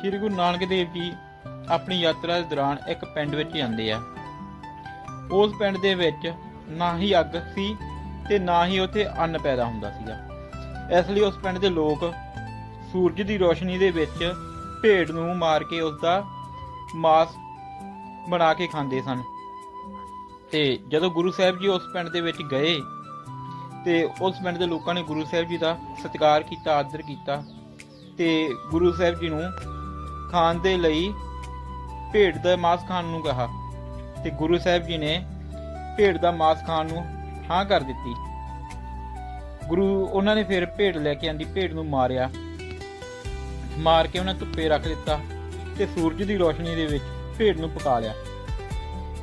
ਸ੍ਰੀ ਗੁਰੂ ਨਾਨਕ ਦੇਵ ਜੀ ਆਪਣੀ ਯਾਤਰਾ ਦੇ ਦੌਰਾਨ ਇੱਕ ਪਿੰਡ ਵਿੱਚ ਜਾਂਦੇ ਆ। ਉਸ ਪਿੰਡ ਦੇ ਵਿੱਚ ਨਾ ਹੀ ਅੱਗ ਸੀ ਤੇ ਨਾ ਹੀ ਉੱਥੇ ਅੰਨ ਪੈਦਾ ਹੁੰਦਾ ਸੀਗਾ। ਇਸ ਲਈ ਉਸ ਪਿੰਡ ਦੇ ਲੋਕ ਸੂਰਜ ਦੀ ਰੋਸ਼ਨੀ ਦੇ ਵਿੱਚ ਭੇਡ ਨੂੰ ਮਾਰ ਕੇ ਉਸ ਦਾ ਮਾਸ ਬਣਾ ਕੇ ਖਾਂਦੇ ਸਨ। ਤੇ ਜਦੋਂ ਗੁਰੂ ਸਾਹਿਬ ਜੀ ਉਸ ਪਿੰਡ ਦੇ ਵਿੱਚ ਗਏ ਤੇ ਉਸ ਪਿੰਡ ਦੇ ਲੋਕਾਂ ਨੇ ਗੁਰੂ ਸਾਹਿਬ ਜੀ ਦਾ ਸਤਿਕਾਰ ਕੀਤਾ, ਆਦਰ ਕੀਤਾ ਤੇ ਗੁਰੂ ਸਾਹਿਬ ਜੀ ਨੂੰ ਖਾਣ ਦੇ ਲਈ ਭੇਡ ਦਾ ਮਾਸ ਖਾਣ ਨੂੰ ਕਿਹਾ ਤੇ ਗੁਰੂ ਸਾਹਿਬ ਜੀ ਨੇ ਭੇਡ ਦਾ ਮਾਸ ਖਾਣ ਨੂੰ ਹਾਂ ਕਰ ਦਿੱਤੀ। ਗੁਰੂ, ਉਹਨਾਂ ਨੇ ਫਿਰ ਭੇਡ ਲੈ ਕੇ ਆਂਦੀ ਭੇਡ ਨੂੰ ਮਾਰਿਆ। ਮਾਰ ਕੇ ਉਹਨਾਂ ਧੁੱਪੇ ਰੱਖ ਦਿੱਤਾ ਤੇ ਸੂਰਜ ਦੀ ਰੋਸ਼ਨੀ ਦੇ ਵਿੱਚ ਭੇਡ ਨੂੰ ਪਕਾ ਲਿਆ।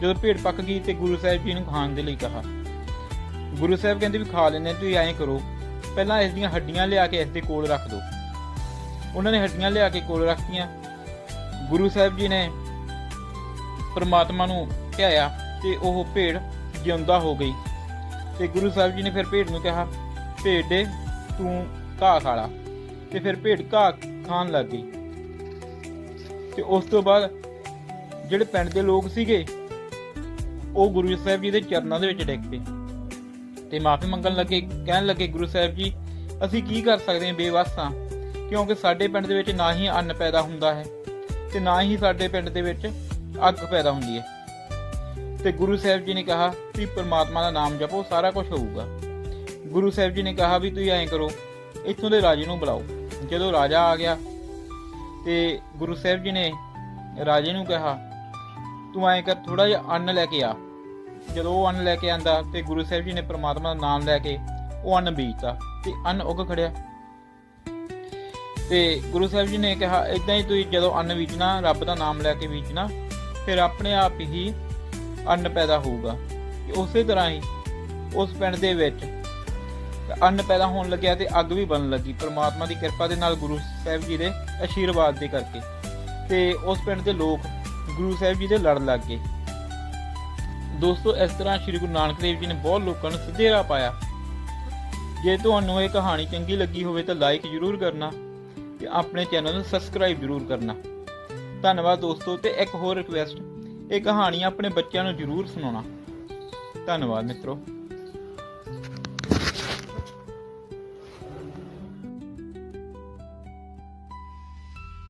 ਜਦੋਂ ਭੇਡ ਪੱਕ ਗਈ ਤੇ ਗੁਰੂ ਸਾਹਿਬ ਜੀ ਨੂੰ ਖਾਣ ਦੇ ਲਈ ਕਿਹਾ। ਗੁਰੂ ਸਾਹਿਬ ਕਹਿੰਦੇ ਵੀ ਖਾ ਲੈਣੇ ਤੁਸੀਂ ਐਂ ਕਰੋ, ਪਹਿਲਾਂ ਇਸ ਦੀਆਂ ਹੱਡੀਆਂ ਲਿਆ ਕੇ ਇਸ ਦੇ ਕੋਲ ਰੱਖ ਦਿਓ। ਉਹਨਾਂ ਨੇ ਹੱਡੀਆਂ ਲਿਆ ਕੇ ਕੋਲ ਰੱਖਤੀਆਂ ਗੁਰੂ ਸਾਹਿਬ ਜੀ ਨੇ ਪਰਮਾਤਮਾ ਨੂੰ ਧਿਆਇਆ ਤੇ ਉਹ ਭੇਡ ਜਿਉਂਦਾ ਹੋ ਗਈ। ਤੇ ਗੁਰੂ ਸਾਹਿਬ ਜੀ ਨੇ ਫਿਰ ਭੇਡ ਨੂੰ ਕਿਹਾ, ਭੇਡੇ ਤੂੰ ਘਾਹ ਖਾ ਲਾ। ਤੇ ਫਿਰ ਭੇਡ ਘਾਹ ਖਾਣ ਲੱਗ ਗਈ। ਤੇ ਉਸ ਤੋਂ ਬਾਅਦ ਜਿਹੜੇ ਪਿੰਡ ਦੇ ਲੋਕ ਸੀਗੇ, ਉਹ ਗੁਰੂ ਸਾਹਿਬ ਜੀ ਦੇ ਚਰਨਾਂ ਦੇ ਵਿੱਚ ਡਿੱਗ ਪਏ। ਤੇ ਮਾਫੀ ਮੰਗਣ ਲੱਗੇ, ਕਹਿਣ ਲੱਗੇ, ਗੁਰੂ ਸਾਹਿਬ ਜੀ, ਅਸੀਂ ਕੀ ਕਰ ਸਕਦੇ ਹਾਂ ਬੇਵਸ ਹਾਂ? ਕਿਉਂਕਿ ਸਾਡੇ ਪਿੰਡ ਦੇ ਵਿੱਚ ਨਾ ਹੀ ਅੰਨ ਪੈਦਾ ਹੁੰਦਾ ਹੈ। ਤੇ ਨਾ ਹੀ ਸਾਡੇ ਪਿੰਡ ਦੇ ਵਿੱਚ ਅੱਗ ਪੈਦਾ ਹੁੰਦੀ ਹੈ। ਤੇ ਗੁਰੂ ਸਾਹਿਬ ਜੀ ਨੇ ਕਿਹਾ ਕਿ ਪਰਮਾਤਮਾ ਦਾ ਨਾਮ ਜਪੋ, ਸਾਰਾ ਕੁਝ ਹੋਊਗਾ। ਗੁਰੂ ਸਾਹਿਬ ਜੀ ਨੇ ਕਿਹਾ ਵੀ ਤੁਸੀਂ ਐਂ ਕਰੋ, ਇੱਥੋਂ ਦੇ ਰਾਜੇ ਨੂੰ ਬੁਲਾਓ। ਜਦੋਂ ਰਾਜਾ ਆ ਗਿਆ ਤੇ ਗੁਰੂ ਸਾਹਿਬ ਜੀ ਨੇ ਰਾਜੇ ਨੂੰ ਕਿਹਾ, ਤੂੰ ਐਂ ਕਰ ਥੋੜਾ ਜਿਹਾ ਅੰਨ ਲੈ ਕੇ ਆ। ਜਦੋਂ ਉਹ ਅੰਨ ਲੈ ਕੇ ਆਂਦਾ ਤੇ ਗੁਰੂ ਸਾਹਿਬ ਜੀ ਨੇ ਪ੍ਰਮਾਤਮਾ ਦਾ ਨਾਮ ਲੈ ਕੇ ਉਹ ਅੰਨ ਬੀਜਤਾ ਤੇ ਅੰਨ ਉੱਗ ਖੜਿਆ। ਤੇ ਗੁਰੂ ਸਾਹਿਬ ਜੀ ਨੇ ਕਿਹਾ ਇਦਾਂ ਹੀ ਤੁਸੀਂ ਜਦੋਂ ਅੰਨ ਬੀਜਣਾ, ਰੱਬ ਦਾ ਨਾਮ ਲੈ ਕੇ ਬੀਜਣਾ, ਫਿਰ ਆਪਣੇ ਆਪ ਹੀ ਅੰਨ ਪੈਦਾ ਹੋਊਗਾ। ਉਸੇ ਤਰ੍ਹਾਂ ਹੀ ਉਸ ਪਿੰਡ ਦੇ ਵਿੱਚ ਅੰਨ ਪੈਦਾ ਹੋਣ ਲੱਗਿਆ ਤੇ ਅੱਗ ਵੀ ਬਣਨ ਲੱਗੀ। ਪ੍ਰਮਾਤਮਾ ਦੀ ਕਿਰਪਾ ਦੇ ਨਾਲ ਗੁਰੂ ਸਾਹਿਬ ਜੀ ਦੇ ਅਸ਼ੀਰਵਾਦ ਦੇ ਕਰਕੇ ਤੇ ਉਸ ਪਿੰਡ ਦੇ ਲੋਕ ਗੁਰੂ ਸਾਹਿਬ ਜੀ ਦੇ ਲੜ ਲੱਗ ਗਏ। ਦੋਸਤੋ, ਇਸ ਤਰ੍ਹਾਂ ਸ੍ਰੀ ਗੁਰੂ ਨਾਨਕ ਦੇਵ ਜੀ ਨੇ ਬਹੁਤ ਲੋਕਾਂ ਨੂੰ ਸਿੱਧੇ ਰਾਹ ਪਾਇਆ। ਜੇ ਤੁਹਾਨੂੰ ਇਹ ਕਹਾਣੀ ਚੰਗੀ ਲੱਗੀ ਹੋਵੇ ਤਾਂ ਲਾਈਕ ਜ਼ਰੂਰ ਕਰਨਾ। ਆਪਣੇ ਚੈਨਲ ਨੂੰ ਸਬਸਕ੍ਰਾਈਬ ਜ਼ਰੂਰ ਕਰਨਾ। ਧੰਨਵਾਦ ਦੋਸਤੋ ਤੇ ਇੱਕ ਹੋਰ ਰਿਕਵੈਸਟ ਇਹ ਕਹਾਣੀ ਆਪਣੇ ਬੱਚਿਆਂ ਨੂੰ ਜ਼ਰੂਰ ਸੁਣਾਉਣਾ। ਧੰਨਵਾਦ ਮਿੱਤਰੋ।